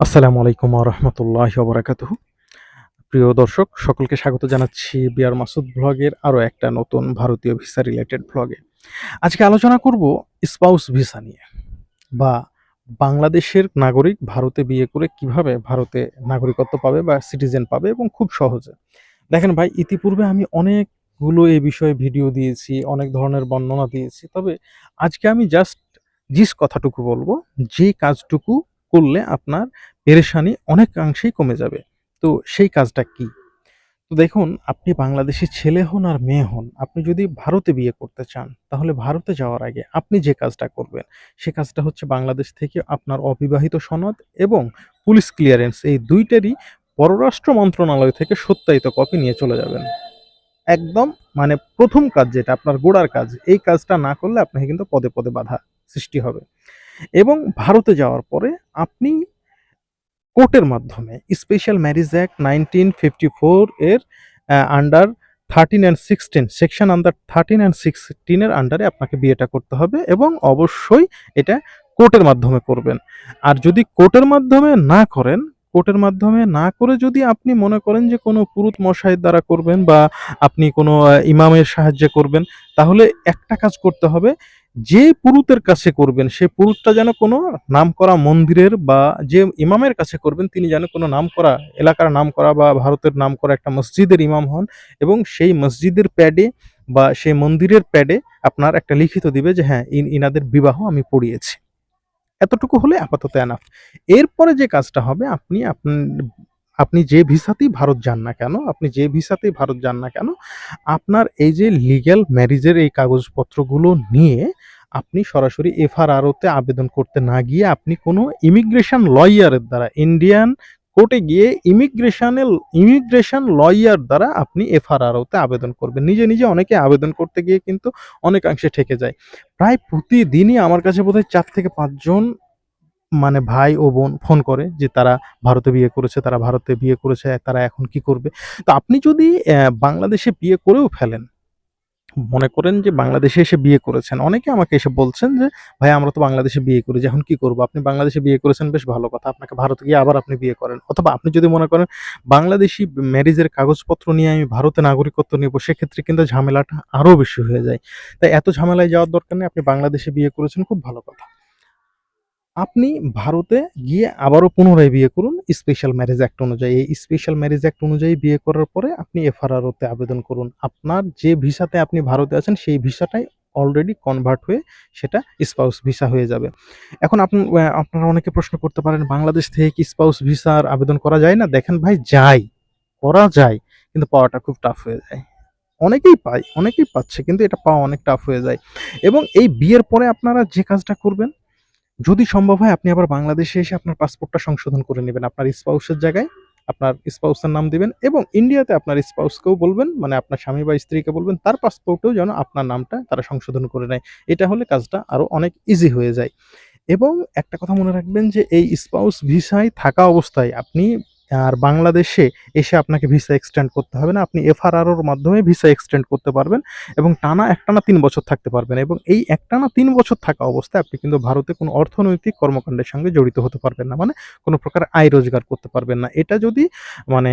আসসালামু আলাইকুম রহমতুল্লাহ বরাকাতুহ প্রিয় দর্শক, সকলকে স্বাগত জানাচ্ছি বিআর মাসুদ ব্লগের আরও একটা নতুন ভারতীয় ভিসা রিলেটেড ব্লগে। আজকে আলোচনা করব স্পাউস ভিসা নিয়ে বা বাংলাদেশের নাগরিক ভারতে বিয়ে করে কীভাবে ভারতে নাগরিকত্ব পাবে বা সিটিজেন পাবে এবং খুব সহজে। দেখেন ভাই, ইতিপূর্বে আমি অনেকগুলো এ বিষয়ে ভিডিও দিয়েছি, অনেক ধরনের বর্ণনা দিয়েছি, তবে আজকে আমি জাস্ট জিস কথাটুকু বলব, যে কাজটুকু করলে আপনার পেরেশানি অনেকাংশেই কমে যাবে। তো সেই কাজটা কি? তো দেখুন, আপনি বাংলাদেশি ছেলে হন আর মেয়ে হন, আপনি যদি ভারতে বিয়ে করতে চান, তাহলে ভারতে যাওয়ার আগে আপনি যে কাজটা করবেন, সে কাজটা হচ্ছে বাংলাদেশ থেকে আপনার অবিবাহিত সনদ এবং পুলিশ ক্লিয়ারেন্স, এই দুইটারই পররাষ্ট্র মন্ত্রণালয় থেকে সত্যায়িত কপি নিয়ে চলে যাবেন। একদম মানে প্রথম কাজ যেটা, আপনার গোড়ার কাজ, এই কাজটা না করলে আপনাকে কিন্তু পদে পদে বাধা সৃষ্টি হবে। এবং ভারতে যাওয়ার পরে আপনি কোর্টের মাধ্যমে special marriage act nineteen fifty four এর under thirteen and sixteen section under thirteen and সিক্সটিনের আন্ডারে আপনাকে বিয়েটা করতে হবে এবং অবশ্যই এটা কোর্টের মাধ্যমে করবেন। আর যদি কোর্টের মাধ্যমে না করেন, কোর্টের মাধ্যমে না করে যদি আপনি মনে করেন যে কোনো পুরুত মশাইয়ের দ্বারা করবেন বা আপনি কোনো ইমামের সাহায্যে করবেন, তাহলে একটা কাজ করতে হবে যে পুরুতের কাছে করবেন, সে পুরুতটা যেন কোনো নাম করা মন্দিরের বা যে ইমামের কাছে করবেন, তিনি যেন কোনো নামকরা এলাকার নাম করা বা ভারতের নাম করা একটা মসজিদের ইমাম হন এবং সেই মসজিদের প্যাডে বা সেই মন্দিরের প্যাডে আপনার একটা লিখিত দিবে যে হ্যাঁ ইন, ইনাদের বিবাহ আমি পড়িয়েছি। এতটুকু হলে আপাতত এনাফ এরপরে যে কাজটা হবে, আপনি আপনি আপনি যে ভিসাতেই ভারত যান না কেন, আপনি যে ভিসাতেই ভারত যান না কেন, আপনার এই যে লিগ্যাল ম্যারিজের এই কাগজপত্রগুলো নিয়ে আপনি সরাসরি এফআরআরওতে আবেদন করতে না গিয়ে আপনি কোনো ইমিগ্রেশন লয়ারের দ্বারা ইন্ডিয়ান কোর্টে গিয়ে ইমিগ্রেশনের ইমিগ্রেশন লয়ার দ্বারা আপনি এফআরআরওতে আবেদন করবেন। নিজে নিজে অনেকে আবেদন করতে গিয়ে কিন্তু অনেকাংশে ঠেকে যায়। প্রায় প্রতিদিনই আমার কাছে বোধহয় চার থেকে পাঁচজন মানে ভাই ও বোন ফোন করে যে তারা ভারতে বিয়ে করেছে, তারা ভারতে বিয়ে করেছে, তারা এখন কি করবে? তো আপনি যদি বাংলাদেশে বিয়ে করেও ফেলেন, মনে করেন যে বাংলাদেশে এসে বিয়ে করেছেন, অনেকে আমাকে এসে বলছেন যে, ভাই, আমরা তো বাংলাদেশে বিয়ে করি যে এখন কি করব? আপনি বাংলাদেশে বিয়ে করেছেন, বেশ ভালো কথা, আপনাকে ভারতে গিয়ে আবার আপনি বিয়ে করেন। অথবা আপনি যদি মনে করেন, বাংলাদেশি ম্যারিজের কাগজপত্র নিয়ে আমি ভারতে নাগরিকত্ব নেব, সেক্ষেত্রে কিন্তু ঝামেলাটা আরও বেশি হয়ে যায়। তাই এত ঝামেলায় যাওয়ার দরকার নেই, আপনি বাংলাদেশে বিয়ে করেছেন, খুব ভালো কথা। আপনি ভারতে গিয়ে আবারও পুনরায় বিয়ে করুন স্পেশাল ম্যারেজ অ্যাক্ট অনুযায়ী। এই স্পেশাল ম্যারেজ অ্যাক্ট অনুযায়ী বিয়ে করার পরে আপনি এফআরআরওতে আবেদন করুন। আপনার যে ভিসাতে আপনি ভারতে আছেন সেই ভিসাটাই অলরেডি কনভার্ট হয়ে সেটা স্পাউস ভিসা হয়ে যাবে। এখন আপনি আপনারা অনেকে প্রশ্ন করতে পারেন, বাংলাদেশ থেকে কি স্পাউস ভিসার আবেদন করা যায় না? দেখেন ভাই, যায়, করা যায়, কিন্তু পাওয়াটা খুব টাফ হয়ে যায়। অনেকেই পায়, অনেকেই পাচ্ছে, কিন্তু এটা পাওয়া অনেক টাফ হয়ে যায়। এবং এই বিয়ের পরে আপনারা যে কাজটা করবেন যদি সম্ভব হয়, আপনি আবার বাংলাদেশে এসে আপনার পাসপোর্টটা সংশোধন করে নেবেন। আপনার স্পাউসের জায়গায় আপনার স্পাউসের নাম দিবেন এবং ইন্ডিয়াতে আপনার স্পাউসকেও বলবেন মানে আপনার স্বামী বা স্ত্রীকে বলবেন, তার পাসপোর্টেও যেন আপনার নামটা তারা সংশোধন করে নেয়। এটা হলে কাজটা আরও অনেক ইজি হয়ে যায়। এবং একটা কথা মনে রাখবেন যে, এই স্পাউস ভিসায় থাকা অবস্থায় আপনি আর বাংলাদেশে এসে আপনাকে ভিসা এক্সটেন্ড করতে হবে না। আপনি এফআরআরওর মাধ্যমে ভিসা এক্সটেন্ড করতে পারবেন এবং টানা একটানা তিন বছর থাকতে পারবেন এবং এই একটানা তিন বছর থাকা অবস্থায় আপনি কিন্তু ভারতে কোনো অর্থনৈতিক কর্মকাণ্ডের সঙ্গে জড়িত হতে পারবেন না। মানে কোনো প্রকার আয় রোজগার করতে পারবেন না। এটা যদি মানে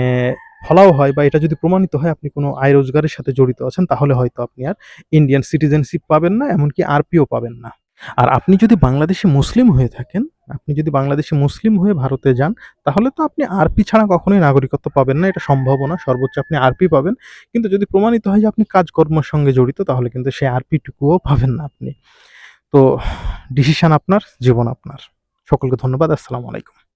ফলাও হয় বা এটা যদি প্রমাণিত হয় আপনি কোনো আয় রোজগারের সাথে জড়িত আছেন, তাহলে হয়তো আপনি আর ইন্ডিয়ান সিটিজেনশিপ পাবেন না, এমনকি আরপিও পাবেন না। আর আপনি যদি বাংলাদেশে মুসলিম হয়ে থাকেন, আপনি যদি বাংলাদেশে মুসলিম হয়ে ভারতে যান, তাহলে তো আপনি আরপি ছাড়া কখনোই নাগরিকত্ব পাবেন না, এটা সম্ভব না সর্বোচ্চ আপনি আরপি পাবেন। কিন্তু যদি প্রমাণিত হয় যে আপনি কাজকর্মের সঙ্গে জড়িত, তাহলে কিন্তু সেই আরপিটুকুও পাবেন না আপনি। তো ডিসিশন আপনার, জীবন আপনার। সকলকে ধন্যবাদ, আসসালামু আলাইকুম।